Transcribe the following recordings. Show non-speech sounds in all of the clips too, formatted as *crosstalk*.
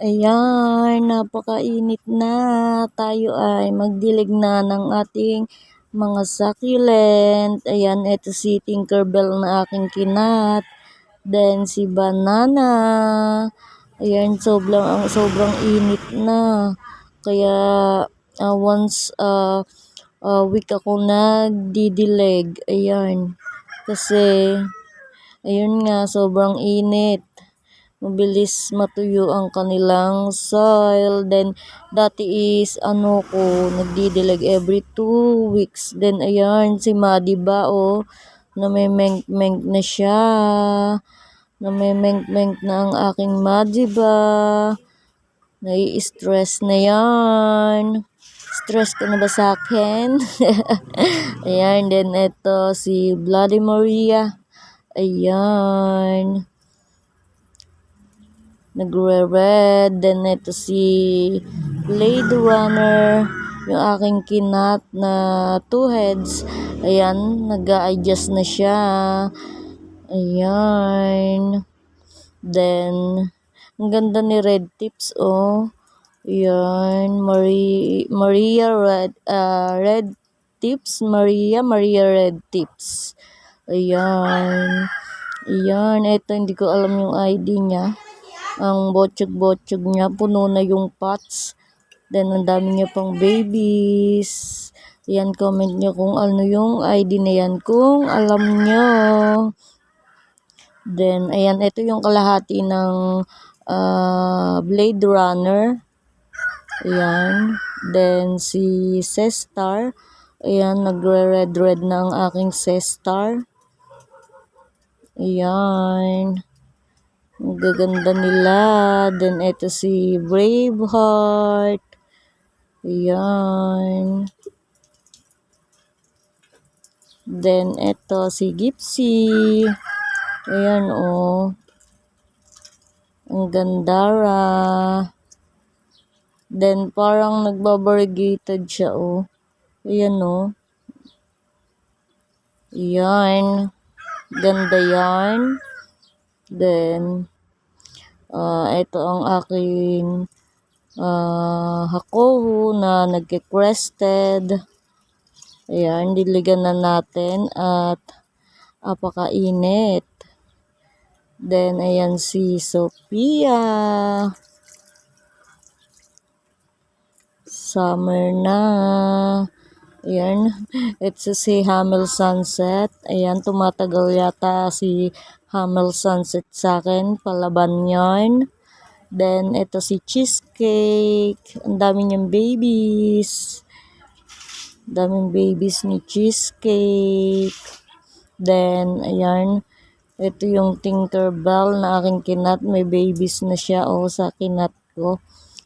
Ayan, napakainit na. Tayo ay magdilig na ng ating mga succulent. Ayan, ito si Tinkerbell na aking kinat. Then si Banana. Ayan, sobrang, sobrang init na. Kaya uh, once uh, uh, week ako nagdidilig. Ayan. Kasi, ayun nga, sobrang init mabilis matuyo ang kanilang soil. Then, dati is, ano ko, nagdidilig every two weeks. Then, ayan, si Madiba, oh, namemeng-meng na siya. Namemeng-meng na ang aking Madiba. Nai-stress na yan. Stress ka na ba sa akin? *laughs* ayan, then ito si Bloody Maria. Ayan nagre-red. Then, ito si Blade Runner. Yung aking kinat na two heads. Ayan, nag-a-adjust na siya. Ayan. Then, ang ganda ni Red Tips, oh. Ayan, Marie, Maria Red, uh, Red Tips, Maria, Maria Red Tips. Ayan. Ayan, ito hindi ko alam yung ID niya ang botsyog-botsyog niya. Puno na yung pots. Then, ang dami niya pang babies. Yan, comment niyo kung ano yung ID na yan. Kung alam niyo. Then, ayan, ito yung kalahati ng uh, Blade Runner. Ayan. Then, si Sestar. Ayan, nagre-red-red na ang aking Sestar. Ayan. Ang gaganda nila. Then, ito si Braveheart. Ayan. Then, ito si Gypsy. Ayan, oh. Ang gandara. Then, parang nagbabarrigated siya, oh. Ayan, oh. Ayan. Ganda yan. Then, uh, ito ang aking uh, hakohu na nagke-crested. Ayan, diligan na natin at apakainit. Then, ayan si Sophia. Summer na. Ayan, *laughs* ito si Hamel Sunset. Ayan, tumatagal yata si Hamel Sunset sa akin. Palaban yarn. Then, ito si Cheesecake. Ang dami niyang babies. Daming babies ni Cheesecake. Then, ayan. Ito yung Tinkerbell na aking kinat. May babies na siya o oh, sa kinat ko.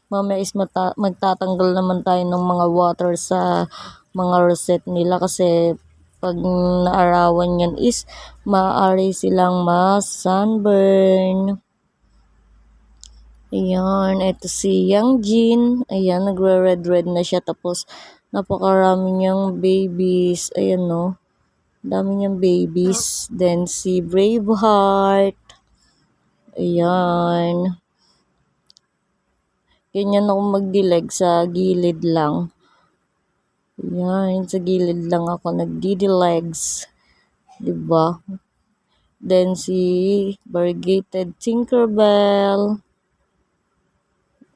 Mamaya is magtatanggal naman tayo ng mga water sa mga rosette nila kasi pag naarawan yan is maaari silang ma-sunburn. Ayan, ito si Yang Jin. Ayan, nagre-red-red na siya. Tapos, napakarami niyang babies. Ayan, no. Dami niyang babies. Then, si Braveheart. Ayan. Ganyan ako magdileg sa gilid lang. Yan, sa gilid lang ako nagdidilegs. Diba? Then si variegated Tinkerbell.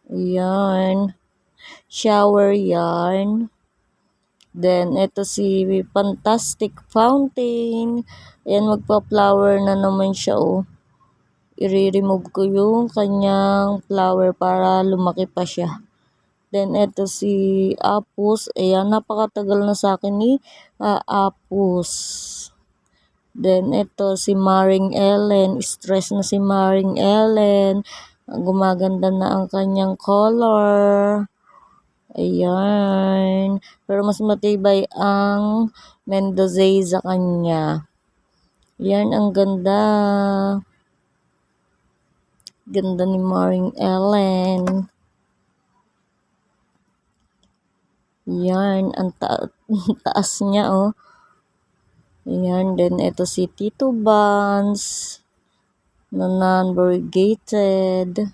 Yan. Shower yarn. Then, ito si Fantastic Fountain. Ayan, magpa-flower na naman siya, oh. I-remove ko yung kanyang flower para lumaki pa siya. Then, ito si Apus. Ayan, napakatagal na sa akin ni uh, Apus. Then, ito si Maring Ellen. Stress na si Maring Ellen. Gumaganda na ang kanyang color. Ayan. Pero mas matibay ang Mendoza sa kanya. Yan, ang ganda. Ganda ni Maring Ellen. Yan, ang ta *laughs* taas niya, oh. Ayan, then ito si Tito Buns na non-variegated.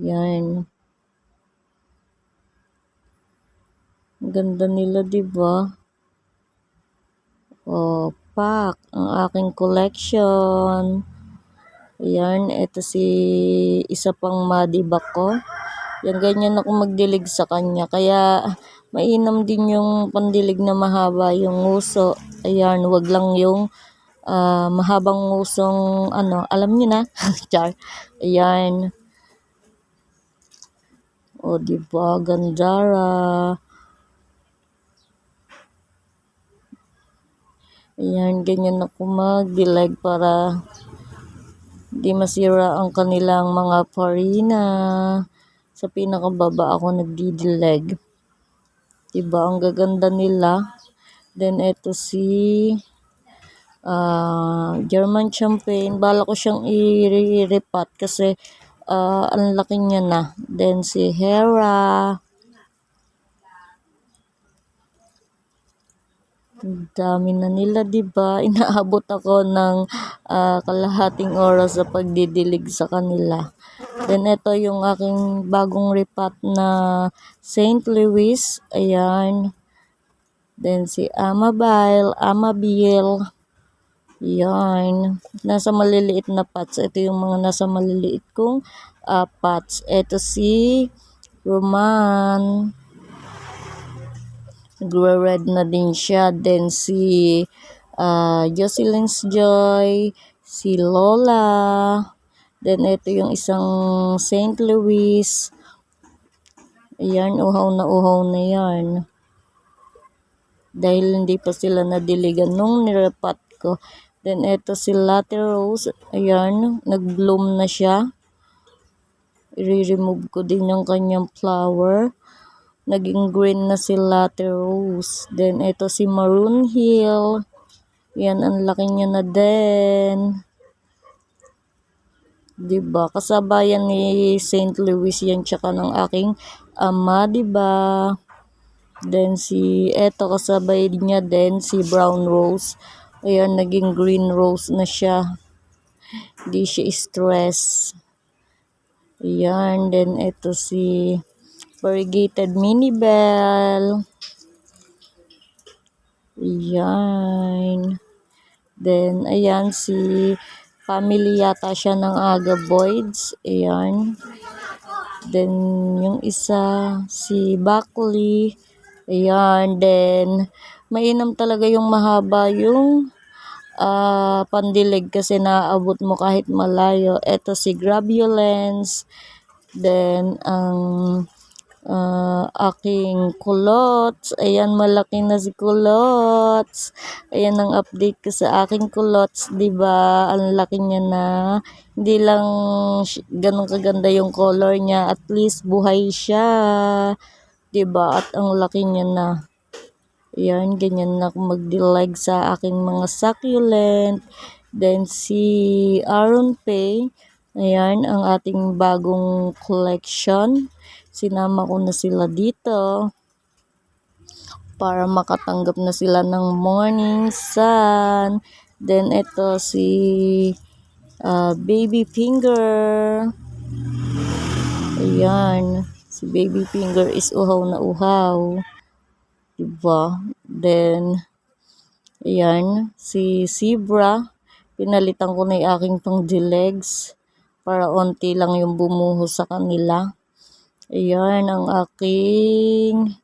Yan. Ganda nila, di ba? Oh, pak. Ang aking collection. Ayan, ito si isa pang madibak ko. Yan, ganyan ako magdilig sa kanya. Kaya, mainam din yung pandilig na mahaba yung nguso. Ayan, wag lang yung ah, mahabang ngusong, ano, alam niyo na. *laughs* Char. Ayan. O, di ba? Gandara. Ayan, ganyan ako magdilig para di masira ang kanilang mga farina. Sa pinakababa ako nagdidileg. Diba? Ang gaganda nila. Then, ito si ah German Champagne. Bala ko siyang i-repat kasi ah, ang laki niya na. Then, si Hera. Dami na nila, 'di ba? *laughs* Inaabot ako ng ah, kalahating oras sa pagdidilig sa kanila. Then ito yung aking bagong repat na St. Louis. Ayan. Then si Amabile, Amabil. Yan. Nasa maliliit na pots. Ito yung mga nasa maliliit kong ah, pots. Ito si Roman. Nagre-red na din siya. Then si uh, Jocelyn's Joy, si Lola. Then ito yung isang St. Louis. Ayan, uhaw na uhaw na yan. Dahil hindi pa sila nadiligan nung nirepat ko. Then ito si Latte Rose. Ayan, nag-bloom na siya. I-remove ko din yung kanyang flower naging green na si Latte Rose. Then, ito si Maroon Hill. Yan, ang laki niya na din. Diba? Kasabayan ni St. Louis yan, tsaka ng aking ama, diba? Then, si, eto kasabay niya din, si Brown Rose. Ayan, naging green rose na siya. Hindi siya stress. Ayan, then ito si variegated mini bell. Ayan. Then, ayan, si family yata siya ng Aga Boyds. Ayan. Then, yung isa, si Buckley. Ayan. Then, mainam talaga yung mahaba yung uh, pandilig kasi naaabot mo kahit malayo. Ito si Grabulence. Then, ang uh, aking kulots. Ayan, malaki na si kulots. Ayan ang update ko sa aking kulots, ba? Ang laki niya na. Hindi lang ganun kaganda yung color niya, at least buhay siya. ba? At ang laki niya na. Ayan, ganyan na magdilag sa aking mga succulent. Then si Aaron Pay. Ayan, ang ating bagong collection. Sinama ko na sila dito para makatanggap na sila ng morning sun. Then ito si uh, baby finger. Ayan. Si baby finger is uhaw na uhaw. Diba? Then, ayan. Si zebra. Pinalitan ko na yung aking pang legs para onti lang yung bumuho sa kanila. Ayan ang aking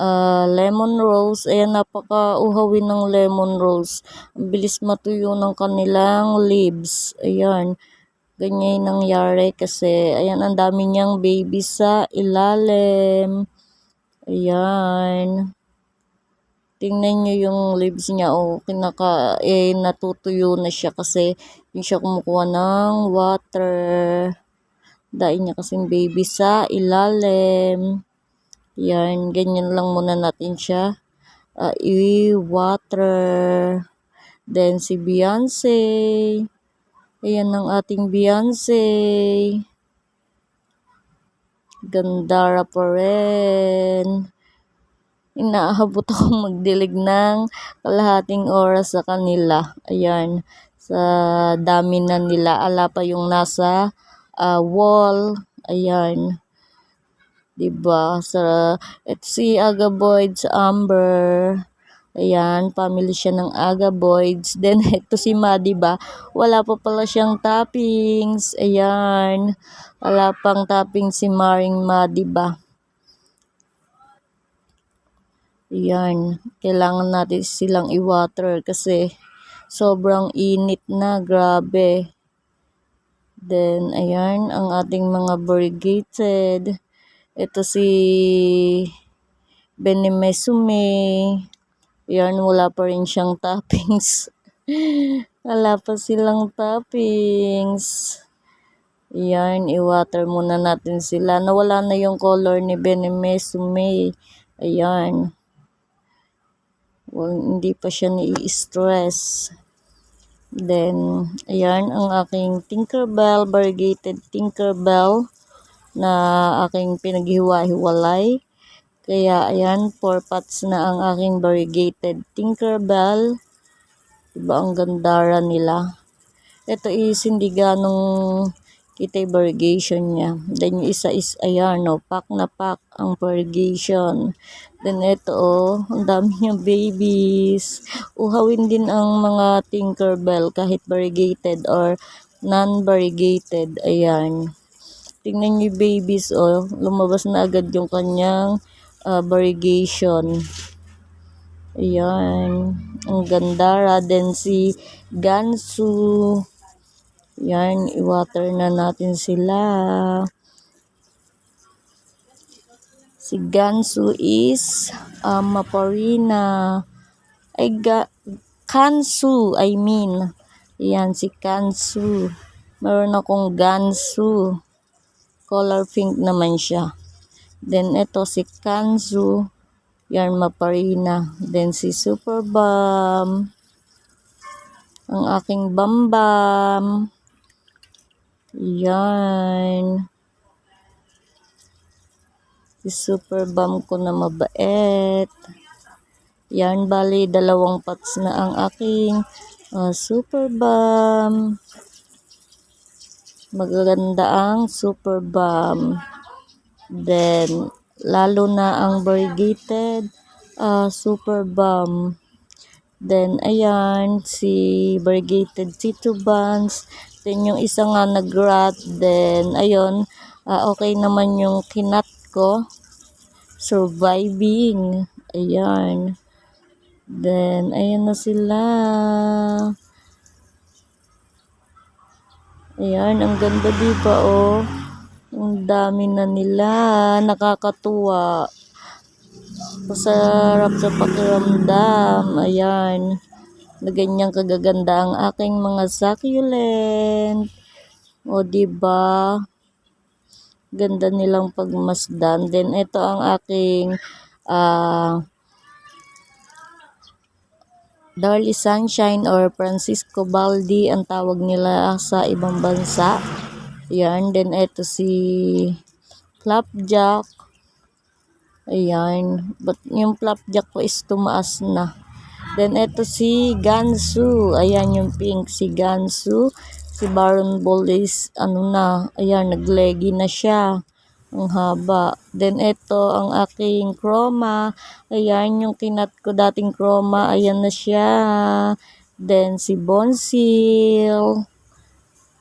uh, lemon rose. Ayan, napaka-uhawin ng lemon rose. Ang bilis matuyo ng kanilang leaves. Ayan. Ganyan yung nangyari kasi, ayan, ang dami niyang baby sa ilalim. Ayan. Tingnan niyo yung leaves niya. O, oh, kinaka, eh, natutuyo na siya kasi hindi siya kumukuha ng water. Dain niya kasing baby sa ilalim. Yan, ganyan lang muna natin siya. Uh, i-water. Then si Beyonce. Ayan ang ating Beyonce. Gandara pa rin. Inaahabot ako *laughs* magdilig ng kalahating oras sa kanila. Ayan, sa dami na nila. Ala pa yung nasa uh, wall. Ayan. Diba? Sa, ito si Agaboids Amber. Ayan, family siya ng Agaboids. *laughs* Then, ito si Ma, diba? Wala pa pala siyang toppings. Ayan. Wala pang toppings si Maring Ma, diba? Ayan. Kailangan natin silang i-water kasi sobrang init na. Grabe. Then, ayan, ang ating mga variegated. Ito si Benemesume. Ayan, wala pa rin siyang *laughs* toppings. wala pa silang toppings. Ayan, i-water muna natin sila. Nawala na yung color ni Benemesume. Ayan. Well, hindi pa siya ni-stress. Then, ayan, ang aking Tinkerbell, variegated Tinkerbell na aking pinaghiwa-hiwalay. Kaya, ayan, 4 pots na ang aking variegated Tinkerbell. Diba, ang gandara nila. Ito is hindi ganong kita yung variegation niya. Then, yung isa is, ayan, no, pack na pack ang variegation. Then, ito, oh, ang dami *laughs* niyang babies. Uhawin din ang mga Tinkerbell kahit variegated or non-variegated. Ayan. Tingnan niyo yung babies, oh. Lumabas na agad yung kanyang uh, variegation. Ayan. Ang ganda. Then si Gansu. Yan, i-water na natin sila. Si Gansu is uh, Maparina. Ay, ga, Kansu, I mean. Yan, si Kansu. Meron akong Gansu. Color pink naman siya. Then, ito si Kanzu. Yan, Maparina. Then, si Super. Ang aking Bambam. Yan. Si Super Bam ko na mabait. Yan, bali, dalawang pots na ang aking uh, Super Bam. Magaganda ang Super Bam. Then, lalo na ang variegated uh, Super Bam. Then, ayan, si variegated Tito Buns. Then, yung isa nga nag-rat. Then, ayun, uh, okay naman yung kinat ko. Surviving. Ayan. Then, ayan na sila. Ayan, ang ganda diba oh. Ang dami na nila. Nakakatuwa. Masarap sa pakiramdam. Ayan. Na ganyang kagaganda ang aking mga succulent. O diba? Ganda nilang pagmasdan. Then ito ang aking ah uh, Darly Sunshine or Francisco Baldi ang tawag nila sa ibang bansa. Yan, then ito si Flapjack. Ayan, but yung Flapjack ko is tumaas na. Then ito si Gansu. Ayan yung pink si Gansu. Si Baron Ball is ano na, ayan naglegi na siya. Ang haba. Then, ito ang aking chroma. Ayan, yung kinat ko dating chroma. Ayan na siya. Then, si Bonsil.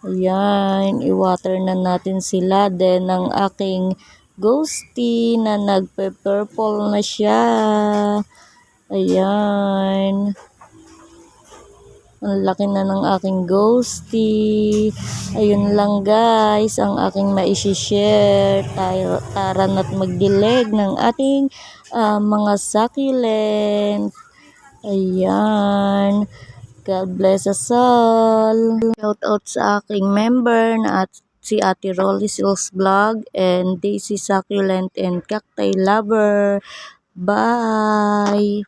Ayan, i-water na natin sila. Then, ang aking ghosty na nagpe-purple na siya. Ayan. Ang laki na ng aking ghosty. Ayun lang guys, ang aking maisishare. Tara na't magdileg ng ating uh, mga succulent. Ayan. God bless us all. Shout out sa aking member na at si Ate Rolly Sills Vlog and Daisy Succulent and Cacti Lover. Bye!